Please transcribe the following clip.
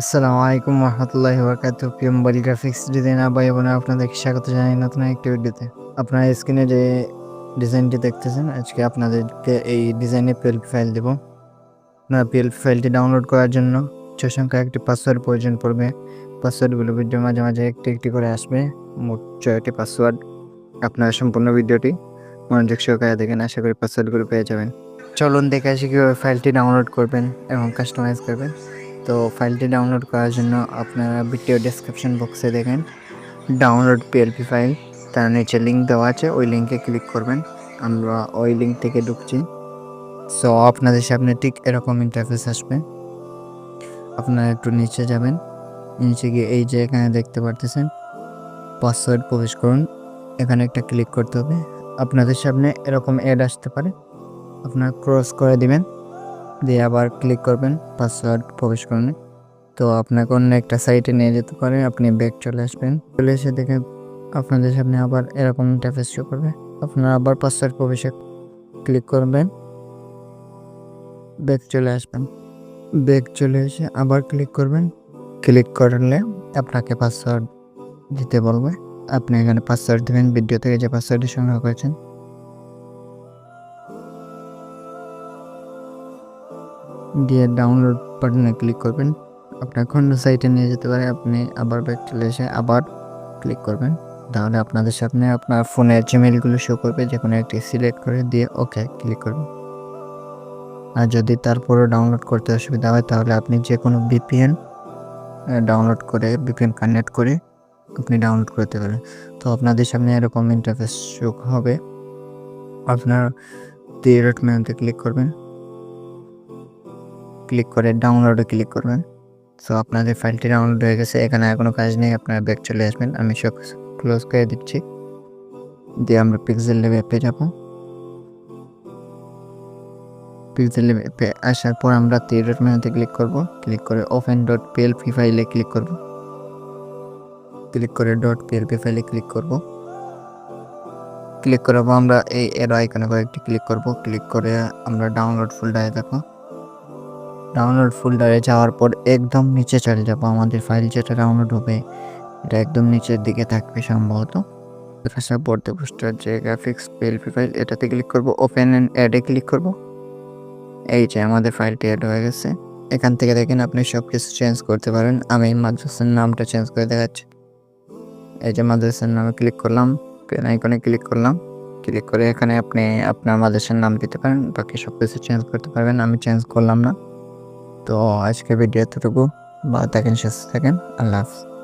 আসসালামু আলাইকুম রহমতুল্লাহি বরকাত প্রিয় মোবাইল গ্রাফিক্স ডিজাইনার ভাই বোনেরা, আপনাদেরকে স্বাগত জানাই নতুন একটি ভিডিওতে। আপনারা স্ক্রিনে যে ডিজাইনটি দেখতেছেন, আজকে আপনাদেরকে এই ডিজাইনে পিএলপি ফাইল দেব। আপনারা পিএলপি ফাইলটি ডাউনলোড করার জন্য ছয় সংখ্যা একটি পাসওয়ার্ড প্রয়োজন পড়বে। পাসওয়ার্ডগুলো ভিডিও মাঝে মাঝে একটি একটি করে আসবে, মোট ছয়টি পাসওয়ার্ড আপনারা সম্পূর্ণ ভিডিওটি মনোযোগ সহকারে দেখেন, আশা করি পাসওয়ার্ডগুলো পেয়ে যাবেন। চলুন দেখে আসি কীভাবে ফাইলটি ডাউনলোড করবেন এবং কাস্টমাইজ করবেন। তো ফাইলটি ডাউনলোড করার জন্য আপনারা ভিডিও ডেসক্রিপশন বক্সে দেখেন ডাউনলোড পিএলপি ফাইল তার নিচে লিঙ্ক দেওয়া আছে, ওই লিঙ্কে ক্লিক করবেন। আমরা ওই লিঙ্ক থেকে ঢুকছি। সো আপনাদের সামনে ঠিক এরকম ইন্টারফেস আসবে। আপনারা একটু নিচে যাবেন। নিচে গিয়ে এই যে এখানে দেখতে পারতেছেন পাসওয়ার্ড প্রবেশ করুন। এখানে একটা ক্লিক করতে হবে। আপনাদের সামনে এরকম অ্যাড আসতে পারে। আপনারা ক্রস করে দিবেন। দিয়ে আবার ক্লিক করবেন পাসওয়ার্ড প্রবেশ করুন তো আপনাকে অন্য একটা সাইটে নিয়ে যেতে পারে, আপনি ব্যাক চলে আসবেন। চলে এসে দেখে আপনাদের সামনে আবার এরকম ইন্টারফেস শো করবে। আপনারা আবার পাসওয়ার্ড প্রবেশে ক্লিক করবেন ব্যাক চলে আসবেন। ব্যাক চলে এসে আবার ক্লিক করবেন। ক্লিক করলে আপনাকে পাসওয়ার্ড দিতে বলবে। আপনি এখানে পাসওয়ার্ড দেবেন ভিডিও থেকে যে পাসওয়ার্ডটি সংগ্রহ করেছেন। দিয়ে ডাউনলোড বাটনে ক্লিক করবেন। আপনার অন্য সাইটে নিয়ে যেতে পারে, আপনি আবার ব্যাক চলে এসে আবার ক্লিক করবেন। তাহলে আপনাদের সামনে আপনার ফোনের জিমেলগুলো শো করবে যে কোনো একটি সিলেক্ট করে দিয়ে ওকে ক্লিক করবেন। আর যদি তারপরও ডাউনলোড করতে অসুবিধা হয়, তাহলে আপনি যে কোনো ভিপিএন ডাউনলোড করে ভিপিএন কানেক্ট করে আপনি ডাউনলোড করতে পারেন। তো আপনাদের সামনে এরকম ইন্টারফেস শো হবে। আপনার থিয়েটার মেনুতে ক্লিক করবেন। ক্লিক করে ডাউনলোডে ক্লিক করবেন। সো আপনাদের ফাইলটি ডাউনলোড হয়ে গেছে, এখানে আর কোনো কাজ নেই, আপনারা ব্যাক চলে আসবেন। আমি সব ক্লোজ করে দিচ্ছি। দিয়ে আমরা পিক্সেল লেভে অ্যাপে যাব। পিক্সেল লেভে অ্যাপে আসার পর আমরা থিয়েটার মেনুতে ক্লিক করব। ক্লিক করে ওপেন ডট পিএলপি ফাইলে ক্লিক করব। ক্লিক করে ডট পিএলপি ফাইলে ক্লিক করব। ক্লিক করাবো আমরা এই এর আইকনে কয়েকটি ক্লিক করব। ক্লিক করে আমরা ডাউনলোড ফুলটায় দেখো ডাউনলোড ফোল্ডারে যাওয়ার পর একদম নিচে চলে যাব আমাদের ফাইল যেটা ডাউনলোড হবে। এটা একদম নিচের দিকে থাকবে সম্ভবত। আসার পোস্টার যে গ্রাফিক্স পিএলপি ফাইল এটাতে ক্লিক করব ওপেন অ্যান্ড অ্যাডে ক্লিক করব। এই যে আমাদের ফাইলটি অ্যাড হয়ে গেছে। এখান থেকে দেখেন আপনি সব কিছু চেঞ্জ করতে পারেন। আমি মাদ্রাসার নামটা চেঞ্জ করে দেখাচ্ছি। এই যে মাদ্রাসার নামে ক্লিক করলাম পেন আইকনে ক্লিক করলাম। ক্লিক করে এখানে আপনি আপনার মাদ্রাসার নাম দিতে পারেন। বাকি সব কিছু চেঞ্জ করতে পারবেন। আমি চেঞ্জ করলাম না। তো আজকে ভিডিও এতটুকু। বা থাকেন সুস্থ থাকেন। আল্লাহ হাফিজ।